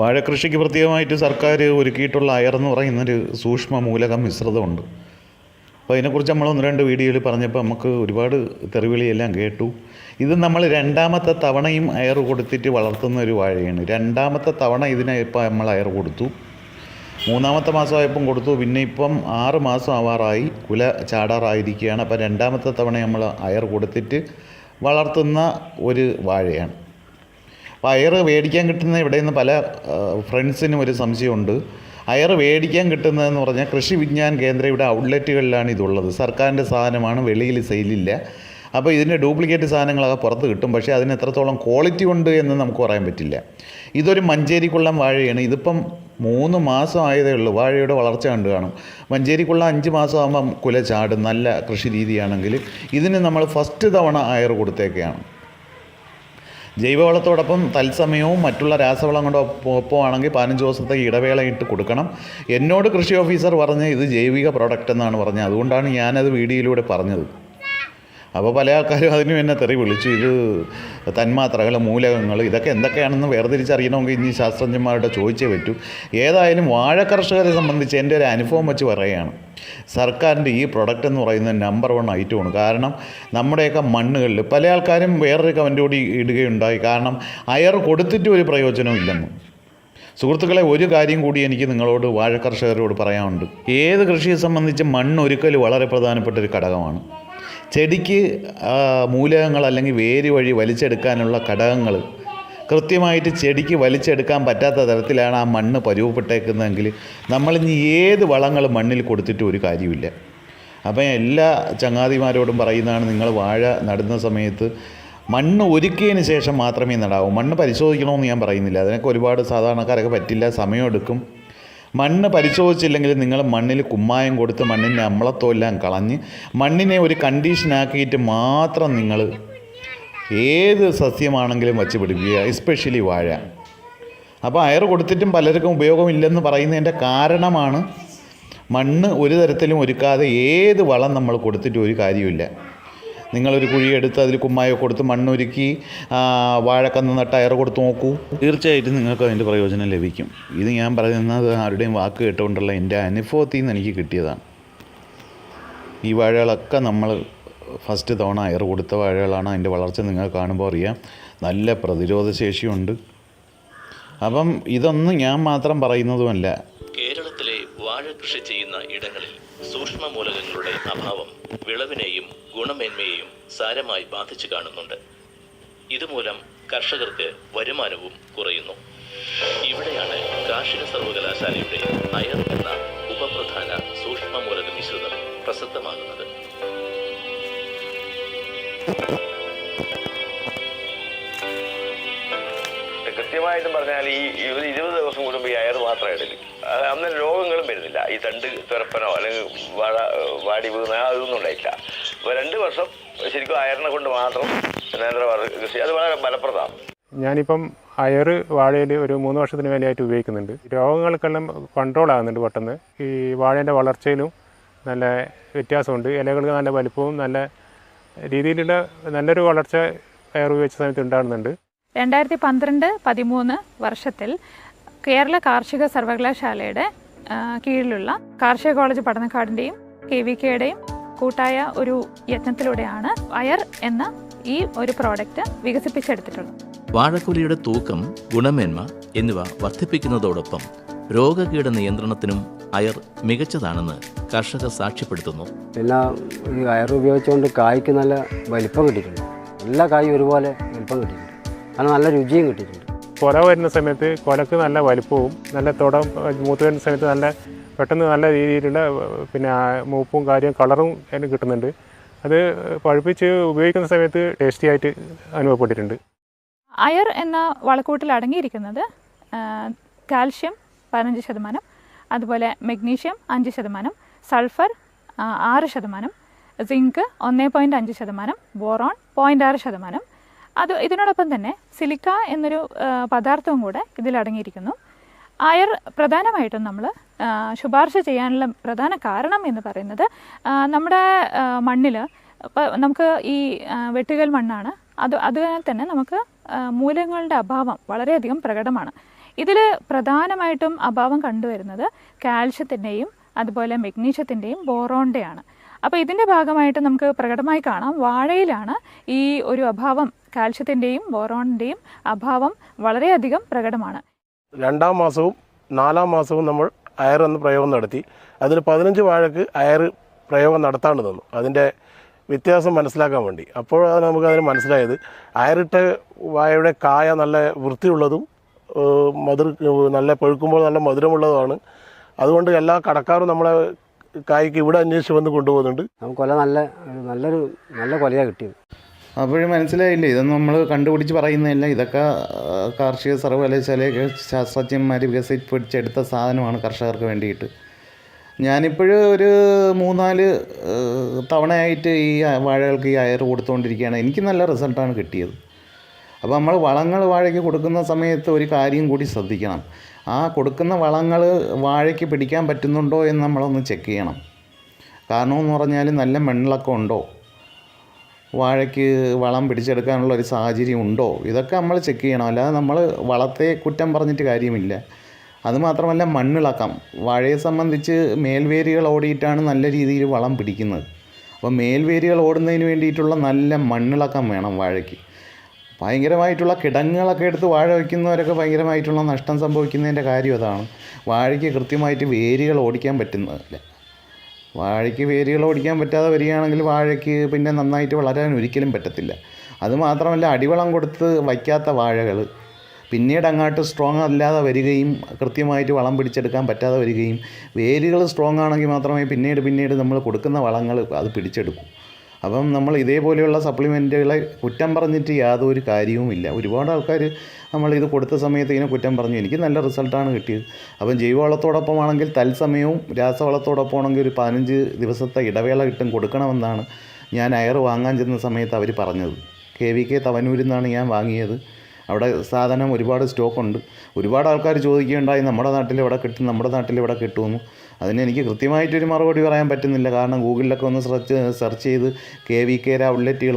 വാഴക്കൃഷിക്ക് പ്രത്യേകമായിട്ട് സർക്കാർ ഒരുക്കിയിട്ടുള്ള അയർ എന്ന് പറയുന്നൊരു സൂക്ഷ്മ മൂലകം മിശ്രിതമുണ്ട്. അപ്പോൾ അതിനെക്കുറിച്ച് നമ്മൾ ഒന്ന് രണ്ട് വീഡിയോയിൽ പറഞ്ഞപ്പോൾ നമുക്ക് ഒരുപാട് തെറിവിളിയെല്ലാം കേട്ടു. ഇത് നമ്മൾ രണ്ടാമത്തെ തവണയും അയർ കൊടുത്തിട്ട് വളർത്തുന്ന ഒരു വാഴയാണ്. രണ്ടാമത്തെ തവണ ഇതിനെ ഇപ്പോൾ നമ്മൾ അയർ കൊടുത്തു. മൂന്നാമത്തെ മാസമായപ്പം കൊടുത്തു. പിന്നെ ഇപ്പം ആറ് മാസം ആവാറായി. കുല ചാടാറായിരിക്കുകയാണ്. അപ്പോൾ രണ്ടാമത്തെ തവണ നമ്മൾ അയർ കൊടുത്തിട്ട് വളർത്തുന്ന ഒരു വാഴയാണ്. അയർ മേടിക്കാൻ കിട്ടുന്ന ഇവിടെ നിന്ന് പല ഫ്രണ്ട്സിനും ഒരു സംശയമുണ്ട്. അയർ മേടിക്കാൻ കിട്ടുന്നതെന്ന് പറഞ്ഞാൽ കൃഷി വിജ്ഞാൻ കേന്ദ്രം ഇവിടെ ഔട്ട്ലെറ്റുകളിലാണ് ഇതുള്ളത്. സർക്കാരിന്റെ സാധനമാണ് വെളിയിൽ സെയിലില്ല അപ്പോൾ ഇതിന്റെ ഡ്യൂപ്ലിക്കേറ്റ് സാധനങ്ങളൊക്കെ പുറത്ത് കിട്ടും. പക്ഷേ അതിന് എത്രത്തോളം ക്വാളിറ്റി ഉണ്ട് എന്ന് നമുക്ക് പറയാൻ പറ്റില്ല. ഇതൊരു മഞ്ചേരിക്കുള്ളം വാഴയാണ്. ഇതിപ്പം മൂന്ന് മാസം ആയതേ ഉള്ളൂ. വാഴയുടെ വളർച്ച കണ്ടു കാണും. മഞ്ചേരിക്കുള്ള അഞ്ച് മാസം ആകുമ്പം കുല ചാടും. നല്ല കൃഷി രീതിയാണെങ്കിൽ ഇതിന് നമ്മൾ ഫസ്റ്റ് തവണ അയർ കൊടുത്തേക്കാണ്. ജൈവവളത്തോടൊപ്പം തത്സമയവും മറ്റുള്ള രാസവളം കൊണ്ട് ഒപ്പമാണെങ്കിൽ പതിനഞ്ച് ദിവസത്തെ ഇടവേള ഇട്ട് കൊടുക്കണം. എന്നോട് കൃഷി ഓഫീസർ പറഞ്ഞ് ഇത് ജൈവിക പ്രോഡക്റ്റ് എന്നാണ് പറഞ്ഞത്. അതുകൊണ്ടാണ് ഞാനത് വീഡിയോയിലൂടെ പറഞ്ഞത്. അപ്പോൾ പല ആൾക്കാരും അതിന് എന്നെ തെറി വിളിച്ചു ഇത് തന്മാത്രകൾ മൂലകങ്ങൾ ഇതൊക്കെ എന്തൊക്കെയാണെന്ന് വേർതിരിച്ചറിയണമെങ്കിൽ ഇനി ശാസ്ത്രജ്ഞന്മാരുടെ ചോദിച്ചേ പറ്റൂ. ഏതായാലും വാഴ കർഷകരെ സംബന്ധിച്ച് എന്റെ ഒരു അനുഭവം വെച്ച് പറയുകയാണ്. സർക്കാരിന്റെ ഈ പ്രൊഡക്റ്റ് എന്ന് പറയുന്നത് നമ്പർ വൺ ഐറ്റമാണ്. കാരണം നമ്മുടെയൊക്കെ മണ്ണുകളിൽ പല ആൾക്കാരും വേറൊരു കമന്റ് കൂടി ഇടുകയുണ്ടായി. കാരണം അയർ കൊടുത്തിട്ട് ഒരു പ്രയോജനവും ഇല്ലെന്ന്. സുഹൃത്തുക്കളെ ഒരു കാര്യം കൂടി എനിക്ക് നിങ്ങളോട് വാഴ കർഷകരോട് പറയാനുണ്ട്. ഏത് കൃഷിയെ സംബന്ധിച്ച് മണ്ണ് ഒരുക്കൽ വളരെ പ്രധാനപ്പെട്ട ഒരു ഘടകമാണ്. ചെടിക്ക് മൂലകങ്ങൾ അല്ലെങ്കിൽ വേര് വഴി വലിച്ചെടുക്കാനുള്ള ഘടകങ്ങൾ. കൃത്യമായിട്ട് ചെടിക്ക് വലിച്ചെടുക്കാൻ പറ്റാത്ത തരത്തിലാണ് ആ മണ്ണ് പരുവപ്പെട്ടേക്കുന്നതെങ്കിൽ നമ്മളിനി ഏത് വളങ്ങൾ മണ്ണിൽ കൊടുത്തിട്ട് ഒരു കാര്യമില്ല. അപ്പം എല്ലാ ചങ്ങാതിമാരോടും പറയുന്നതാണ് നിങ്ങൾ വാഴ നടുന്ന സമയത്ത് മണ്ണ് ഒരുക്കിയതിന് ശേഷം മാത്രമേ നടാവൂ. മണ്ണ് പരിശോധിക്കണമെന്ന് ഞാൻ പറയുന്നില്ല. അതിനൊക്കെ ഒരുപാട് സാധാരണക്കാരൊക്കെ പറ്റില്ല. സമയമെടുക്കും മണ്ണ് പരിശോധിച്ചില്ലെങ്കിൽ നിങ്ങൾ മണ്ണിൽ കുമ്മായം കൊടുത്ത് മണ്ണിന്റെ അമ്ലത്വമെല്ലാം കളഞ്ഞ് മണ്ണിനെ ഒരു കണ്ടീഷനാക്കിയിട്ട് മാത്രം നിങ്ങൾ ഏത് സസ്യമാണെങ്കിലും വച്ച് പിടിപ്പിക്കുക എസ്പെഷ്യലി വാഴ. അപ്പോൾ അയർ കൊടുത്തിട്ടും പലർക്കും ഉപയോഗമില്ലെന്ന് പറയുന്നതിന്റെ കാരണമാണ് മണ്ണ് ഒരു തരത്തിലും ഒരുക്കാതെ ഏത് വളം നമ്മൾ കൊടുത്തിട്ടും ഒരു കാര്യമില്ല നിങ്ങളൊരു കുഴിയെടുത്ത് അതിൽ കുമ്മായോ കൊടുത്ത് മണ്ണൊരുക്കി വാഴക്കന്ന് നട്ട അയർ കൊടുത്ത് നോക്കൂ. തീർച്ചയായിട്ടും നിങ്ങൾക്ക് അതിന്റെ പ്രയോജനം ലഭിക്കും. ഇത് ഞാൻ പറയുന്നത് ആരുടെയും വാക്ക് കേട്ടുകൊണ്ടുള്ള എന്റെ അനുഭവത്തിൽ നിന്ന് എനിക്ക് കിട്ടിയതാണ്. ഈ വാഴകളൊക്കെ നമ്മൾ ഫസ്റ്റ് തവണ അയർ കൊടുത്ത വാഴകളാണ് അതിന്റെ വളർച്ച നിങ്ങൾ കാണുമ്പോൾ അറിയാം. നല്ല പ്രതിരോധ ശേഷിയുണ്ട്. അപ്പം ഇതൊന്നും ഞാൻ മാത്രം പറയുന്നതുമല്ല. കേരളത്തിലെ വാഴ കൃഷി ചെയ്യുന്ന ഇടങ്ങളിൽ സൂക്ഷ്മ മൂലകങ്ങളുടെ അഭാവം വിളവിനെയും ഗുണമേന്മയെയും സാരമായി ബാധിച്ചു കാണുന്നുണ്ട്. ഇതുമൂലം കർഷകർക്ക് വരുമാനവും കുറയുന്നു. ഇവിടെയാണ് കാർഷിക സർവകലാശാലയുടെ അയർ എന്ന ഉപപ്രധാന സൂക്ഷ്മ മൂലക മിശ്രിതം പ്രസക്തമാകുന്നത് കൃത്യമായിട്ടും പറഞ്ഞാൽ ഈ ഒരു ഇരുപത് ദിവസം കൂടുമ്പോൾ ഈ അയർ മാത്രം ഇടൽ അത് അന്ന് രോഗങ്ങളും വരുന്നില്ല. ഈ തണ്ട് തുരപ്പനോ അല്ലെങ്കിൽ വാടി വീണ അതൊന്നും ഉണ്ടായിട്ടില്ല. അപ്പോൾ രണ്ട് വർഷം ശരിക്കും അയറിനെ കൊണ്ട് മാത്രം നേന്ത്രവാഴ കൃഷി അത് വളരെ ഫലപ്രദമാണ്. ഞാനിപ്പം അയർ വാഴയിൽ ഒരു മൂന്ന് വർഷത്തിന് മേലെയായിട്ട് ഉപയോഗിക്കുന്നുണ്ട്. രോഗങ്ങൾക്കെല്ലാം കൺട്രോൾ ആകുന്നുണ്ട് പെട്ടെന്ന്. ഈ വാഴേന്റെ വളർച്ചയിലും നല്ല വ്യത്യാസമുണ്ട്. ഇലകൾക്ക് നല്ല വലിപ്പവും നല്ല രീതിയിലുള്ള നല്ലൊരു വളർച്ച അയർ ഉപയോഗിച്ച സമയത്ത് ഉണ്ടാകുന്നുണ്ട്. രണ്ടായിരത്തി പന്ത്രണ്ട് പതിമൂന്ന് വർഷത്തിൽ കേരള കാർഷിക സർവകലാശാലയുടെ കീഴിലുള്ള കാർഷിക കോളേജ് പഠനക്കാടിന്റെയും കെ വി കെയുടെയും കൂട്ടായ ഒരു യത്നത്തിലൂടെയാണ് അയർ എന്ന ഈ ഒരു പ്രോഡക്റ്റ് വികസിപ്പിച്ചെടുത്തിട്ടുള്ളത്. വാഴക്കുലയുടെ തൂക്കം ഗുണമേന്മ എന്നിവ വർദ്ധിപ്പിക്കുന്നതോടൊപ്പം രോഗകീട നിയന്ത്രണത്തിനും അയർ മികച്ചതാണെന്ന് കർഷകർ സാക്ഷ്യപ്പെടുത്തുന്നു. പിന്നെ ഈ അയർ ഉപയോഗിച്ചുകൊണ്ട് കായ്ക്ക് നല്ല വലിപ്പം കിട്ടിയിട്ടുണ്ട്. എല്ലാ കായും ഒരുപോലെ വലിപ്പം കിട്ടിയിട്ടുണ്ട്. അത് നല്ല രുചിയും കിട്ടിയിട്ടുണ്ട്. കൊല വരുന്ന സമയത്ത് കൊലക്ക് നല്ല വലിപ്പവും നല്ല തുടം മൂത്ത് വരുന്ന സമയത്ത് നല്ല പെട്ടെന്ന് നല്ല രീതിയിലുള്ള പിന്നെ മൂപ്പും കാര്യം കളറും അതിന് കിട്ടുന്നുണ്ട്. അത് പഴുപ്പിച്ച് ഉപയോഗിക്കുന്ന സമയത്ത് ടേസ്റ്റി ആയിട്ട് അനുഭവപ്പെട്ടിട്ടുണ്ട്. അയർ എന്ന വളക്കൂട്ടിൽ അടങ്ങിയിരിക്കുന്നത് കാൽഷ്യം പതിനഞ്ച് ശതമാനം അതുപോലെ മെഗ്നീഷ്യം അഞ്ച് ശതമാനം സൾഫർ ആറ് ശതമാനം സിങ്ക് ഒന്നേ പോയിന്റ് അഞ്ച് ശതമാനം ബോറോൺ പോയിന്റ് ആറ് ശതമാനം. അത് ഇതിനോടൊപ്പം തന്നെ സിലിക്ക എന്നൊരു പദാർത്ഥവും കൂടെ ഇതിൽ അടങ്ങിയിരിക്കുന്നു. അയർ പ്രധാനമായിട്ടും നമ്മൾ ശുപാർശ ചെയ്യാനുള്ള പ്രധാന കാരണം എന്ന് പറയുന്നത് നമ്മുടെ മണ്ണിൽ നമുക്ക് ഈ വെട്ടുകൽ മണ്ണാണ്. അത് അതിനാൽ തന്നെ നമുക്ക് മൂലങ്ങളുടെ അഭാവം വളരെയധികം പ്രകടമാണ്. ഇതിൽ പ്രധാനമായിട്ടും അഭാവം കണ്ടുവരുന്നത് കാൽഷ്യത്തിന്റെയും അതുപോലെ മെഗ്നീഷ്യത്തിന്റെയും ബോറോണിന്റെയാണ് അപ്പോൾ ഇതിന്റെ ഭാഗമായിട്ട് നമുക്ക് പ്രകടമായി കാണാം വാഴയിലാണ് ഈ ഒരു അഭാവം കാൽഷ്യത്തിന്റെയും ബോറോണിന്റെയും അഭാവം വളരെയധികം പ്രകടമാണ്. രണ്ടാം മാസവും നാലാം മാസവും നമ്മൾ അയർ എന്ന പ്രയോഗം നടത്തി. അതിൽ പതിനഞ്ച് വാഴക്ക് അയർ പ്രയോഗം നടത്താണ്ട് തന്നു അതിന്റെ വ്യത്യാസം മനസ്സിലാക്കാൻ വേണ്ടി. അപ്പോഴാണ് നമുക്ക് അതിന് മനസ്സിലായത്. അയറിട്ട വാഴയുടെ കായ നല്ല വൃത്തിയുള്ളതും മധുര നല്ല പഴുക്കുമ്പോൾ നല്ല മധുരമുള്ളതുമാണ്. അതുകൊണ്ട് എല്ലാ കടക്കാരും നമ്മളെ കായ്ക്ക് ഇവിടെ അന്വേഷിച്ച് വന്ന് കൊണ്ടുപോകുന്നുണ്ട്. നമുക്ക് കൊല നല്ല നല്ലൊരു നല്ല കൊലയാണ് കിട്ടിയത്. അപ്പോഴും മനസ്സിലായില്ലേ? ഇതൊന്നും നമ്മൾ കണ്ടുപിടിച്ച് പറയുന്നതല്ല. ഇതൊക്കെ കാർഷിക സർവകലാശാലയൊക്കെ ശാസ്ത്രജ്ഞന്മാർ വികസിപ്പിച്ചെടുത്ത സാധനമാണ് കർഷകർക്ക് വേണ്ടിയിട്ട്. ഞാനിപ്പോഴും ഒരു മൂന്നാൽ തവണയായിട്ട് ഈ വാഴകൾക്ക് ഈ അയർ കൊടുത്തുകൊണ്ടിരിക്കുകയാണ് എനിക്ക് നല്ല റിസൾട്ടാണ് കിട്ടിയത്. അപ്പോൾ നമ്മൾ വളങ്ങൾ വാഴയ്ക്ക് കൊടുക്കുന്ന സമയത്ത് ഒരു കാര്യം കൂടി ശ്രദ്ധിക്കണം. ആ കൊടുക്കുന്ന വളങ്ങൾ വാഴയ്ക്ക് പിടിക്കാൻ പറ്റുന്നുണ്ടോ എന്ന് നമ്മളൊന്ന് ചെക്ക് ചെയ്യണം. കാരണമെന്ന് പറഞ്ഞാൽ നല്ല മണ്ണിളക്കം ഉണ്ടോ? വാഴയ്ക്ക് വളം പിടിച്ചെടുക്കാനുള്ള ഒരു സാഹചര്യം ഉണ്ടോ? ഇതൊക്കെ നമ്മൾ ചെക്ക് ചെയ്യണം. അല്ലാതെ നമ്മൾ വളത്തെ കുറ്റം പറഞ്ഞിട്ട് കാര്യമില്ല. അതുമാത്രമല്ല മണ്ണിളക്കം. വാഴയെ സംബന്ധിച്ച് മേൽവേരുകൾ ഓടിയിട്ടാണ് നല്ല രീതിയിൽ വളം പിടിക്കുന്നത്. അപ്പോൾ മേൽവേരുകൾ ഓടുന്നതിന് വേണ്ടിയിട്ടുള്ള നല്ല മണ്ണിളക്കം വേണം വാഴയ്ക്ക്. ഭയങ്കരമായിട്ടുള്ള കിടങ്ങുകളൊക്കെ എടുത്ത് വാഴ വയ്ക്കുന്നവരൊക്കെ ഭയങ്കരമായിട്ടുള്ള നഷ്ടം സംഭവിക്കുന്നതിന്റെ കാര്യം അതാണ്. വാഴയ്ക്ക് കൃത്യമായിട്ട് വേരുകൾ ഓടിക്കാൻ പറ്റുന്നതല്ല വാഴയ്ക്ക് വേരുകൾ ഓടിക്കാൻ പറ്റാതെ വരികയാണെങ്കിൽ വാഴയ്ക്ക് പിന്നെ നന്നായിട്ട് വളരാൻ ഒരിക്കലും പറ്റത്തില്ല. അതുമാത്രമല്ല അടിവളം കൊടുത്ത് വയ്ക്കാത്ത വാഴകൾ പിന്നീട് അങ്ങോട്ട് സ്ട്രോങ് അല്ലാതെ വരികയും കൃത്യമായിട്ട് വളം പിടിച്ചെടുക്കാൻ പറ്റാതെ വരികയും വേരുകൾ സ്ട്രോങ് ആണെങ്കിൽ മാത്രമേ പിന്നീട് പിന്നീട് നമ്മൾ കൊടുക്കുന്ന വളങ്ങൾ അത് പിടിച്ചെടുക്കൂ. അപ്പം നമ്മൾ ഇതേപോലെയുള്ള സപ്ലിമെന്റുകളെ കുറ്റം പറഞ്ഞിട്ട് യാതൊരു കാര്യവുമില്ല ഒരുപാട് ആൾക്കാർ നമ്മൾ ഇത് കൊടുത്ത സമയത്ത് ഇതിനെ കുറ്റം പറഞ്ഞു. എനിക്ക് നല്ല റിസൾട്ടാണ് കിട്ടിയത്. അപ്പം ജൈവവളത്തോടൊപ്പം ആണെങ്കിൽ തത്സമയവും രാസവളത്തോടൊപ്പം ആണെങ്കിൽ ഒരു പതിനഞ്ച് ദിവസത്തെ ഇടവേള കിട്ടും കൊടുക്കണമെന്നാണ് ഞാൻ അയർ വാങ്ങാൻ ചെന്ന സമയത്ത് അവർ പറഞ്ഞത്. കെ വി കെ തവനൂരിൽ നിന്നാണ് ഞാൻ വാങ്ങിയത്. അവിടെ സാധനം ഒരുപാട് സ്റ്റോക്കുണ്ട്. ഒരുപാട് ആൾക്കാർ ചോദിക്കുകയുണ്ടായി നമ്മുടെ നാട്ടിൽ ഇവിടെ കിട്ടും? നമ്മുടെ നാട്ടിൽ ഇവിടെ കിട്ടുമെന്ന്? അതിന് എനിക്ക് കൃത്യമായിട്ടൊരു മറുപടി പറയാൻ പറ്റുന്നില്ല. കാരണം ഗൂഗിളിലൊക്കെ ഒന്ന് സെർച്ച് സെർച്ച് ചെയ്ത് കെ വി കെയുടെ ഔട്ട്ലെറ്റുകൾ